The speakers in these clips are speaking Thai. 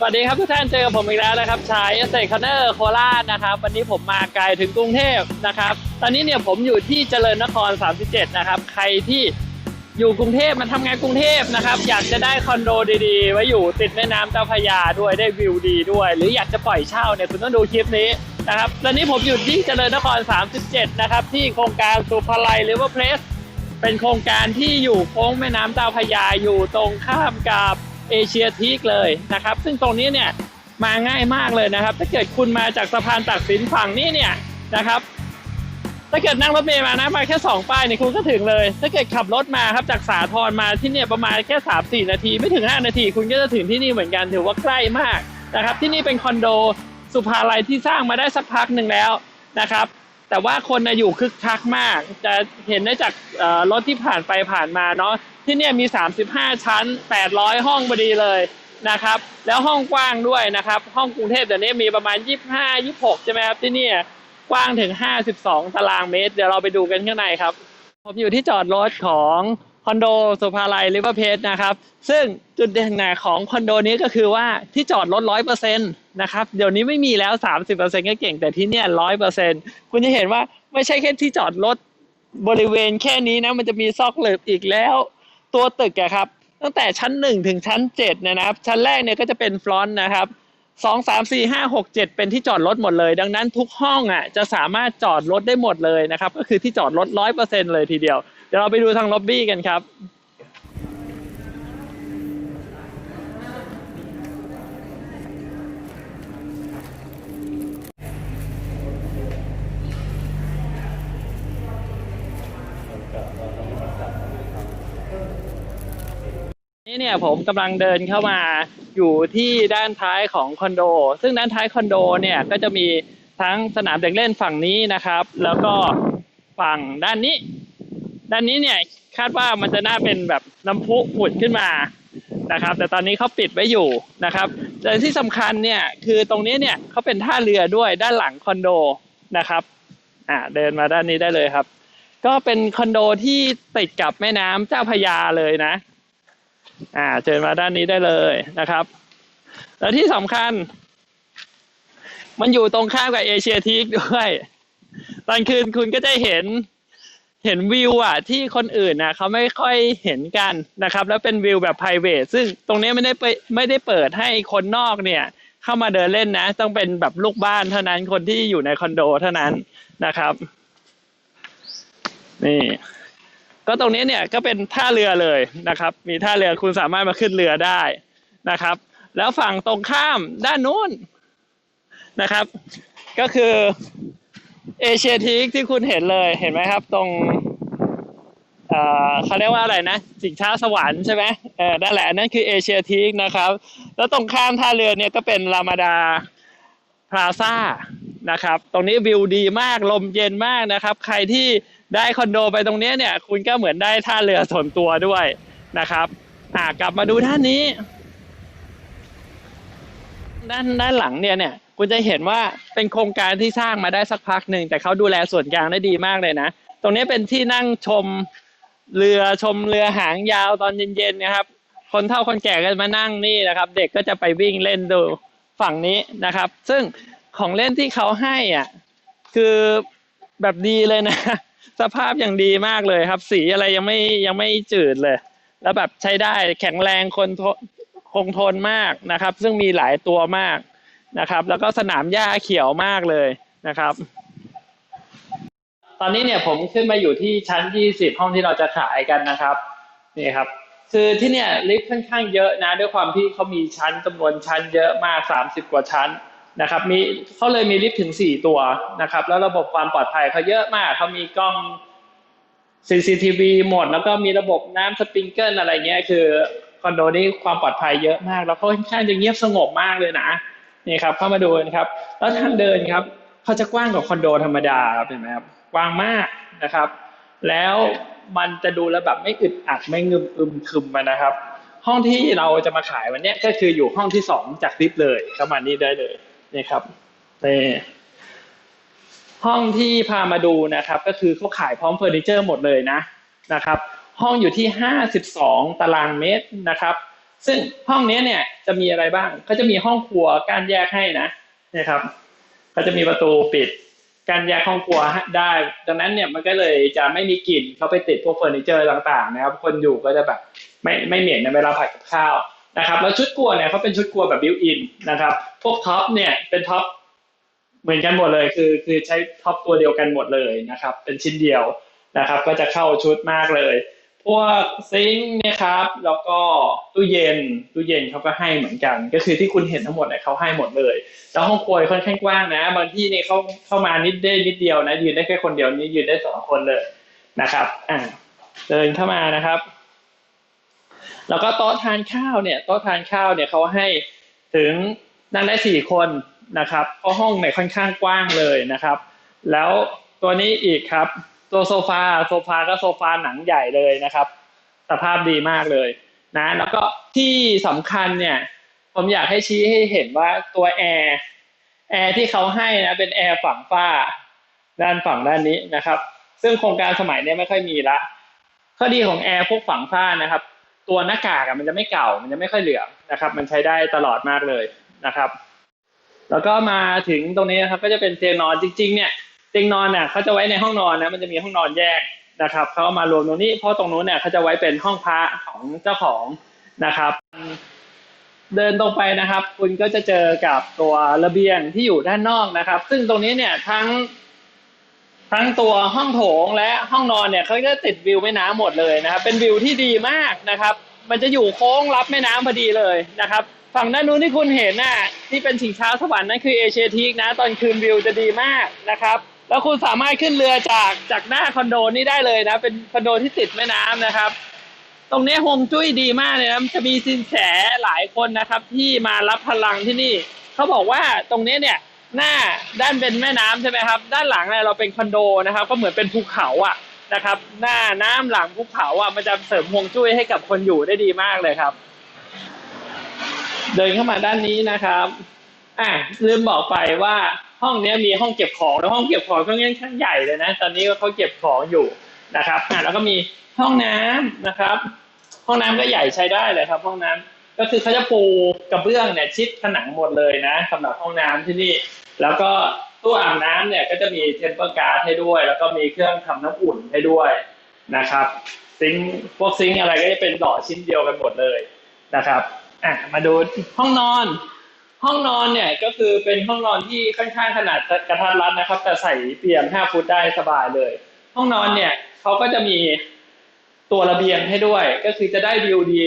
สวัสดีครับทุกท่านเจอกับผมอีกแล้วนะครับชายเอสเซคอนเนอร์โคราชนะครับ วันนี้ผมมาไกลถึงกรุงเทพนะครับ ตอนนี้เนี่ยผมอยู่ที่เจริญนคร 37 นะครับ ใครที่อยู่กรุงเทพมาทำงานกรุงเทพนะครับ อยากจะได้คอนโดดีๆ ไว้อยู่ติดแม่น้ำเจ้าพระยาด้วยได้วิวดีด้วย หรืออยากจะปล่อยเช่าเนี่ยคุณต้องดูคลิปนี้นะครับ ตอนนี้ผมอยู่ที่เจริญนคร 37 นะครับ ที่โครงการสุภาลัยหรือว่าเพลสเป็นโครงการที่อยู่โค้งแม่น้ำเจ้าพระยาอยู่ตรงข้ามกับ เอเชียทีกเลยนะครับ ซึ่งตรงนี้เนี่ยมาง่ายมากเลยนะครับ ถ้าเกิดคุณมาจากสะพานตักสินฝั่งนี้เนี่ยนะครับถ้าเกิดนั่งรถเมล์มานะมาแค่สองป้ายเนี่ยคุณก็ถึงเลย ถ้าเกิดขับรถมาครับจากสาทรมาที่เนี่ยประมาณแค่สามสี่นาที ไม่ถึงห้านาที คุณก็จะถึงที่นี่เหมือนกันถือว่าใกล้มากนะครับ ที่นี่เป็นคอนโดสุภาลัยที่สร้างมาได้สักพักหนึ่งแล้วนะครับ แต่ว่าคนน่ะอยู่คึกคักมาก จะเห็นได้จากรถที่ผ่านไปผ่านมาเนาะที่เนี่ยมี 35 ชั้น 800 ห้องพอดีเลยนะครับ แล้วห้องกว้างด้วยนะครับ ห้องกรุงเทพเดี๋ยวนี้มีประมาณ 25 26 ใช่ไหมครับที่เนี่ยกว้างถึง 52 ตารางเมตร เดี๋ยวเราไปดูกันข้างในครับ ผมอยู่ที่จอดรถของ อนโดสุภาลัยริเวอร์เพจนะครับ ซึ่งจุดเด่นของคอนโดนี้ก็คือว่าที่จอดรถร้อยเปอร์เซ็นต์นะครับ เดี๋ยวนี้ไม่มีแล้วสามสิบเปอร์เซ็นต์ก็เก่งแต่ที่เนี่ยร้อยเปอร์เซ็นต์คุณจะเห็นว่าไม่ใช่แค่ที่จอดรถบริเวณแค่นี้นะ มันจะมีซอกหลืบอีกแล้ว ตัวตึกอะครับ ตั้งแต่ชั้นหนึ่งถึงชั้นเจ็ดนยนะครับ ชั้นแรกเนี่ยก็จะเป็นฟลอนต์นะครับ สองสามสี่ห้าหกเจ็ดเป็นที่จอดรถหมดเลย ดังนั้นทุกห้องอะจะสามารถจอดรถได้หมดเลยนะครับ ก็คือที่จอดรถร้อยเปอร์เซ็นต์เลยทีเดียว เดี๋ยวเราไปดูทางล็อบบี้กันครับ นี่เนี่ยผมกำลังเดินเข้ามาอยู่ที่ด้านท้ายของคอนโด ซึ่งด้านท้ายคอนโดเนี่ยก็จะมีทั้งสนามเด็กเล่นฝั่งนี้นะครับ แล้วก็ฝั่งด้านนี้ ด้านนี้เนี่ยคาดว่ามันจะน่าเป็นแบบน้ำพุผุดขึ้นมานะครับ แต่ตอนนี้เขาปิดไว้อยู่นะครับแต่ที่สำคัญเนี่ยคือตรงนี้เนี่ยเขาเป็นท่าเรือด้วยด้านหลังคอนโดนะครับอ่าเดินมาด้านนี้ได้เลยครับ ก็เป็นคอนโดที่ติดกับแม่น้ำเจ้าพยาเลยนะ อ่าเชิญมาด้านนี้ได้เลยนะครับ แล้วที่สำคัญ มันอยู่ตรงข้ามกับเอเชียทีกด้วยตอนคืนคุณก็จะเห็นเห็นวิวอะที่คนอื่นนะเขาไม่ค่อยเห็นกันนะครับ แล้วเป็นวิวแบบ p r i v a t ซึ่งตรงนี้ไม่ได้ไปไม่ได้เปิดให้คนนอกเนี่ย เข้ามาเดินเล่นนะ ต้องเป็นแบบลูกบ้านเท่านั้นคนที่อยู่ในคอนโดเท่านั้นนะครับ นี่ ก็ตรงนี้เนี่ยก็เป็นท่าเรือเลยนะครับ มีท่าเรือคุณสามารถมาขึ้นเรือได้นะครับ แล้วฝั่งตรงข้ามด้านนู้นนะครับ ก็คือเอเชียทีกที่คุณเห็นเลยเห็นไหมครับ ตรงเอ่อเขาเรียกว่าอะไรนะสิงช้าสวรรค์ใช่ไหมเออนั่นแหละนั่นคือเอเชียทีกนะครับ แล้วตรงข้ามท่าเรือเนี่ยก็เป็นรามาดาพลาซ่านะครับ ตรงนี้วิวดีมากลมเย็นมากนะครับ ใครที่ ได้คอนโดไปตรงนี้เนี่ย คุณก็เหมือนได้ท่าเรือส่วนตัวด้วยนะครับ อ่ากลับมาดูด้านนี้ ด้านด้านหลังเนี่ยเนี่ยคุณจะเห็นว่าเป็นโครงการที่สร้างมาได้สักพักหนึ่งแต่เขาดูแลส่วนกลางได้ดีมากเลยนะ ตรงนี้เป็นที่นั่งชมเรือชมเรือหางยาวตอนเย็นๆนะครับ คนเฒ่าคนแก่ก็จะมานั่งนี่นะครับ เด็กก็จะไปวิ่งเล่นดูฝั่งนี้นะครับ ซึ่งของเล่นที่เขาให้อะคือแบบดีเลยนะ สภาพอย่างดีมากเลยครับ สีอะไรยังไม่ยังไม่จืดเลย แล้วแบบใช้ได้แข็งแรงคนทนคงทนมากนะครับ ซึ่งมีหลายตัวมากนะครับ แล้วก็สนามหญ้าเขียวมากเลยนะครับ ตอนนี้เนี่ยผมขึ้นมาอยู่ที่ชั้น 20 ห้องที่เราจะขายกันนะครับนี่ครับ คือที่เนี่ยลิฟต์ค่อนข้างเยอะนะ ด้วยความที่เขามีชั้นจำนวนชั้นเยอะมาก 30 กว่าชั้น นะครับมีเขาเลยมีลิฟต์ถึง 4 ตัวนะครับ แล้วระบบความปลอดภัยเขาเยอะมากเขามีกล้อง CCTV หมด แล้วก็มีระบบน้ำสปริงเกิลอะไรเงี้ยคือคอนโดนี้ความปลอดภัยเยอะมาก แล้วเขาค่อนข้างจะเงียบสงบมากเลยนะนี่ครับเข้ามาดูกันครับ แล้วทางเดินครับเขาจะกว้างกว่าคอนโดธรรมดาครับเห็นไหมครับกว้างมากนะครับ แล้วมันจะดูแลแบบไม่อึดอัดไม่งึมอึมคึมนะครับ ห้องที่เราจะมาขายวันนี้ก็คืออยู่ห้องที่สองจากลิฟต์เลยเข้ามานี่ได้เลย นี่ครับนี่ห้องที่พามาดูนะครับ ก็คือเขาขายพร้อมเฟอร์นิเจอร์หมดเลยนะนะครับ ห้องอยู่ที่ 52 ตารางเมตรนะครับ ซึ่งห้องนี้เนี่ยจะมีอะไรบ้างเขาจะมีห้องครัวการแยกให้นะนะครับเขาจะมีประตูปิดการแยกห้องครัวได้ดังนั้นเนี่ยมันก็เลยจะไม่มีกลิ่นเขาไปติดพวกเฟอร์นิเจอร์ต่างๆ นะครับ คนอยู่ก็จะแบบไม่ไม่เหม็นในเวลาผัดกับข้าว นะครับแล้วชุดครัวเนี่ยเขาเป็นชุดครัวแบบบิวอินนะครับพวกท็อปเนี่ยเป็นท็อปเหมือนกันหมดเลยคือคือใช้ท็อปตัวเดียวกันหมดเลยนะครับเป็นชิ้นเดียวนะครับก็จะเข้าชุดมากเลย พวกซิงค์เนี่ยครับแล้วก็ตู้เย็นตู้เย็นเขาก็ให้เหมือนกัน ก็คือที่คุณเห็นทั้งหมดเนี่ยเขาให้หมดเลยแล้วห้องครัวค่อนข้างกว้างนะบางที่เนี่ยเขาเข้ามานิดได้นิดเดียวนะยืนได้แค่คนเดียวนี่ยืนได้สองคนเลยนะครับอ่าเดินเข้ามานะครับ แล้วก็โต๊ะทานข้าวเนี่ยโต๊ะทานข้าวเนี่ยเขาให้ถึงนั่งได้สี่คนนะครับเพราะห้องเนี่ยค่อนข้างกว้างเลยนะครับ แล้วตัวนี้อีกครับ ตัวโซฟาโซฟาก็โซฟาหนังใหญ่เลยนะครับ สภาพดีมากเลยนะแล้วก็ที่สำคัญเนี่ยผมอยากให้ชี้ให้เห็นว่าตัวแอร์แอร์ที่เขาให้นะเป็นแอร์ฝั่งฝ้าด้านฝั่งด้านนี้นะครับ ซึ่งโครงการสมัยนี้ไม่ค่อยมีละข้อดีของแอร์พวกฝั่งฝ้านะครับ ตัวหน้ากากมันจะไม่เก่า มันจะไม่ค่อยเหลืองนะครับ มันใช้ได้ตลอดมากเลยนะครับ แล้วก็มาถึงตรงนี้นะครับ ก็จะเป็นเตียงนอนจริง ๆ เนี่ยเตียงนอนเนี่ยเขาจะไว้ในห้องนอนนะ มันจะมีห้องนอนแยกนะครับเขามารวมตรงนี้เพราะตรงนู้นเนี่ยเขาจะไว้เป็นห้องพระของเจ้าของนะครับ เดินตรงไปนะครับ คุณก็จะเจอกับตัวระเบียงที่อยู่ด้านนอกนะครับ ซึ่งตรงนี้เนี่ยทั้ง ทั้งตัวห้องโถงและห้องนอนเนี่ยเขาจะติดวิวแม่น้ำหมดเลยนะครับ เป็นวิวที่ดีมากนะครับ มันจะอยู่โค้งรับแม่น้ำพอดีเลยนะครับ ฝั่งด้านนู้นที่คุณเห็นน่ะที่เป็นชิงช้าสวรรค์นั่นคือเอเชียทีกนะ ตอนคืนวิวจะดีมากนะครับ แล้วคุณสามารถขึ้นเรือจากจากหน้าคอนโดนี้ได้เลยนะ เป็นคอนโดที่ติดแม่น้ำนะครับตรงนี้ฮวงจุ้ยดีมากเลยนะจะมีสินแสหลายคนนะครับ ที่มารับพลังที่นี่ เขาบอกว่าตรงนี้เนี่ย หน้าด้านเป็นแม่น้ำใช่ไหมครับ ด้านหลังเนี่ยเราเป็นคอนโดนะครับ ก็เหมือนเป็นภูเขาอะนะครับ หน้าน้ำหลังภูเขาอะมันจะเสริมฮวงจุ้ยให้กับคนอยู่ได้ดีมากเลยครับ เดินเข้ามาด้านนี้นะครับอะลืมบอกไปว่าห้องนี้มีห้องเก็บของแล้วห้องเก็บของก็ค่อนข้างใหญ่เลยนะ ตอนนี้เขาเก็บของอยู่นะครับอะแล้วก็มีห้องน้ำนะครับ ห้องน้ำก็ใหญ่ใช้ได้เลยครับ ห้องน้ำก็คือเขาจะปูกระเบื้องเนี่ยชิดผนังหมดเลยนะสำหรับห้องน้ำที่นี่ แล้วก็ตู้อาบน้ำเนี่ยก็จะมีเทมเปอร์การ์ดให้ด้วย แล้วก็มีเครื่องทำน้ำอุ่นให้ด้วยนะครับ ซิงพวกซิงอะไรก็จะเป็นหล่อชิ้นเดียวกันหมดเลยนะครับอะมาดูห้องนอน ห้องนอนเนี่ยก็คือเป็นห้องนอนที่ค่อนข้างขนาดกระทัดรัดนะครับ แต่ใส่เตียง5ฟุตได้สบายเลย ห้องนอนเนี่ยเขาก็จะมีตัวระเบียงให้ด้วย ก็คือจะได้วิวดี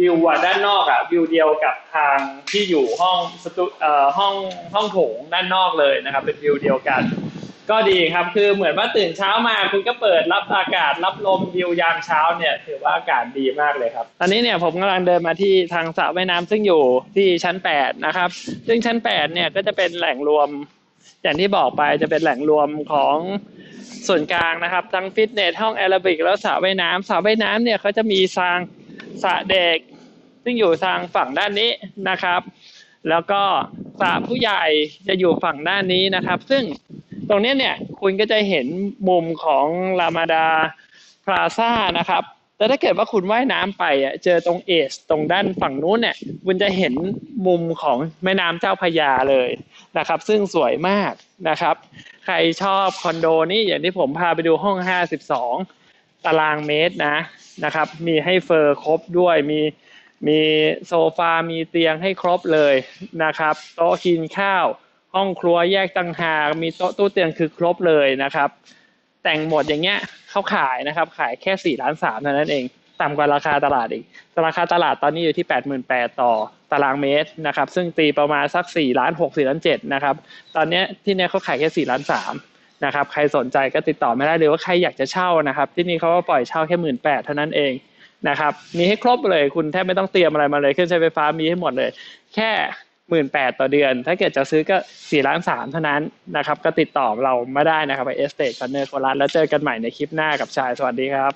วิวอะด้านนอกอะวิวเดียวกับทางที่อยู่ห้องสตูเอ่อห้องห้องโถงด้านนอกเลยนะครับ เป็นวิวเดียวกัน ก็ดีครับคือเหมือนว่าตื่นเช้ามาคุณก็เปิดรับอากาศรับลมวิวยามเช้าเนี่ยถือว่าอากาศดีมากเลยครับ ตอนนี้เนี่ยผมกำลังเดินมาที่ทางสระว่ายน้ำซึ่งอยู่ที่ชั้น 8 นะครับ ซึ่งชั้น 8 เนี่ยก็จะเป็นแหล่งรวม อย่างที่บอกไปจะเป็นแหล่งรวมของส่วนกลางนะครับ ทั้งฟิตเนสห้องแอโรบิกแล้วสระว่ายน้ำสระว่ายน้ำเนี่ยเขาจะมีทางสระเด็ก ซึ่งอยู่ทางฝั่งด้านนี้นะครับ แล้วก็สระผู้ใหญ่จะอยู่ฝั่งด้านนี้นะครับ ซึ่งตรงนี้เนี่ยคุณก็จะเห็นมุมของรามาดาพลาซ่านะครับแต่ถ้าเกิดว่าคุณว่ายน้ำไปอะเจอตรงเอสตรงด้านฝั่งนู้นเนี่ยคุณจะเห็นมุมของแม่น้ำเจ้าพยาเลยนะครับ ซึ่งสวยมากนะครับ ใครชอบคอนโดนี่อย่างที่ผมพาไปดูห้อง 52 ตารางเมตรนะนะครับ มีให้เฟอร์ครบด้วยมี มีโซฟา มีเตียงให้ครบเลยนะครับ โต๊ะกินข้าว ห้องครัวแยกต่างหาก มีโต๊ะตู้เตียงคือครบเลยนะครับ แต่งหมดอย่างเงี้ยเขาขายนะครับ ขายแค่สี่ล้านสามเท่านั้นเอง ต่ำกว่าราคาตลาดอีก ราคาตลาดตอนนี้อยู่ที่แปดหมื่นแปดต่อตารางเมตรนะครับ ซึ่งตีประมาณสักสี่ล้านหกสี่ล้านเจ็ดนะครับ ตอนนี้ที่เนี้ยเขาขายแค่สี่ล้านสามนะครับ ใครสนใจก็ติดต่อไม่ได้หรือว่าใครอยากจะเช่านะครับ ที่นี่เขาก็ปล่อยเช่าแค่หมื่นแปดเท่านั้นเอง นะครับมีให้ครบเลยคุณแทบไม่ต้องเตรียมอะไรมาเลยเครื่องใช้ไฟฟ้ามีให้หมดเลย แค่หมื่นแปดต่อเดือน ถ้าเกิดจะซื้อก็สี่ล้านสามเท่านั้นนะครับ ก็ติดต่อเราไม่ได้นะครับไปเอสเตทคอนเนอร์โคราชแล้วเจอกันใหม่ในคลิปหน้ากับชายสวัสดีครับ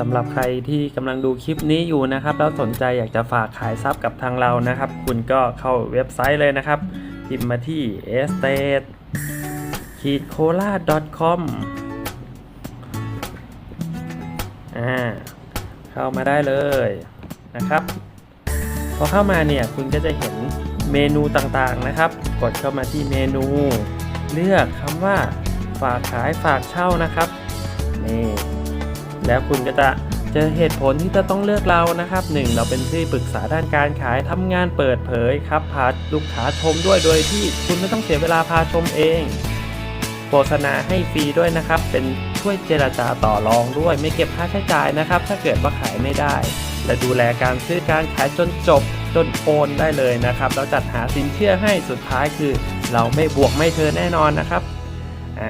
สำหรับใครที่กำลังดูคลิปนี้อยู่นะครับ แล้วสนใจอยากจะฝากขายทรัพย์กับทางเรานะครับ คุณก็เข้าเว็บไซต์เลยนะครับพิมพ์มาที่ estate c o l a com อ่า เข้ามาได้เลยนะครับ พอเข้ามาเนี่ยคุณก็จะเห็นเมนูต่างๆนะครับ กดเข้ามาที่เมนู เลือกคำว่าฝากขายฝากเช่านะครับนี่แล้วคุณก็จะเจอเหตุผลที่จะต้องเลือกเรานะครับหนึ่งเราเป็นที่ปรึกษาด้านการขายทำงานเปิดเผยครับพาลูกค้าชมด้วยโดยที่คุณไม่ต้องเสียเวลาพาชมเอง โฆษณาให้ฟรีด้วยนะครับ เป็นช่วยเจรจาต่อรองด้วย ไม่เก็บค่าใช้จ่ายนะครับ ถ้าเกิดว่าขายไม่ได้ และดูแลการซื้อการขายจนจบจนโอนได้เลยนะครับ เราจัดหาสินเชื่อให้สุดท้ายคือ เราไม่บวกไม่เธอแน่นอนนะครับ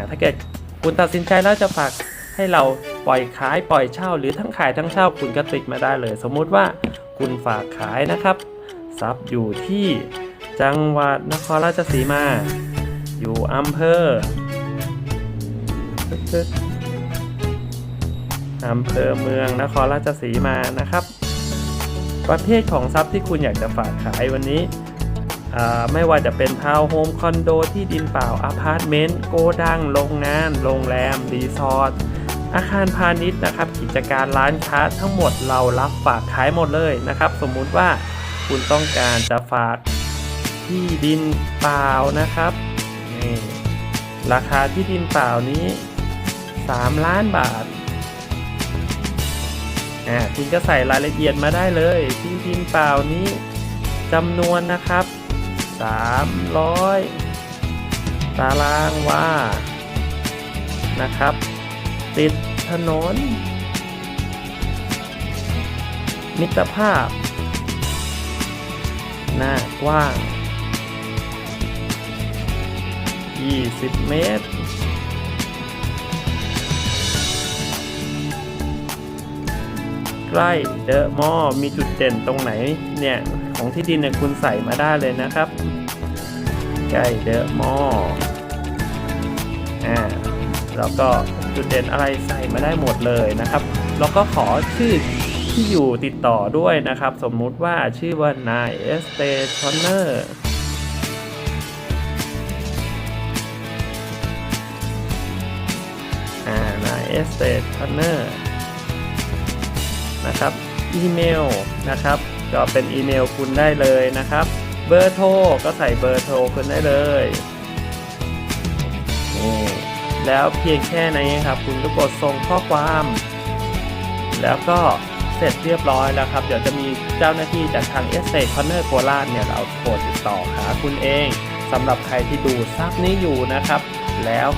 ถ้าเกิดคุณตัดสินใจแล้วจะฝากให้เราปล่อยขายปล่อยเช่า หรือทั้งขายทั้งเช่าคุณก็ติดมาได้เลย สมมุติว่าคุณฝากขายนะครับทรัพย์อยู่ที่จังหวัดนครราชสีมา อยู่อำเภอ อำเภอเมืองนครราชสีมานะครับ ประเภทของทรัพย์ที่คุณอยากจะฝากขายวันนี้ ไม่ว่าจะเป็นทาวน์โฮมคอนโดที่ดินเปล่าอพาร์ตเมนต์โกดังโรงงาน โรงแรม รีสอร์ทอาคารพาณิชย์นะครับ กิจการร้านค้าทั้งหมดเรารับฝากขายหมดเลยนะครับ สมมุติว่าคุณต้องการจะฝากที่ดินเปล่านะครับ ราคาที่ดินเปล่านี้ 3 ล้านบาทอ่าคุณก็ใส่รายละเอียดมาได้เลยที่ดินเปล่านี้จำนวนนะครับ 300 ตารางวานะครับ ติดถนน มิตรภาพ หน้ากว้าง 20 เมตร ใกล้เดอะมอมีจุดเด่นตรงไหนเนี่ย ของที่ดินเนี่ยคุณใส่มาได้เลยนะครับ ใกล้เดอะมออ่าแล้วก็จุดเด่นอะไรใส่มาได้หมดเลยนะครับ แล้วก็ขอชื่อที่อยู่ติดต่อด้วยนะครับ สมมุติว่าชื่อว่านายเอสเตชอนเนอร์อ่านายเอสเตชอนเนอร์ นะครับอีเมลนะครับ ก็เป็นอีเมลคุณได้เลยนะครับ เบอร์โทรก็ใส่เบอร์โทรคุณได้เลยนี่แล้วเพียงแค่นี้ครับ คุณก็กดส่งข้อความ แล้วก็เสร็จเรียบร้อยแล้วครับ เดี๋ยวจะมีเจ้าหน้าที่จากทาง e s t a t e Corner โคราชเนี่ยเราโทรติดต่อหาคุณเองสำหรับใครที่ดูซับนี้อยู่นะครับ แล้ว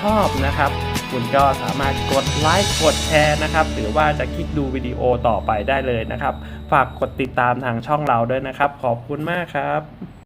ชอบนะครับ คุณก็สามารถกดไลค์กดแชร์นะครับ หรือว่าจะคลิกดูวิดีโอต่อไปได้เลยนะครับ ฝากกดติดตามทางช่องเราด้วยนะครับ ขอบคุณมากครับ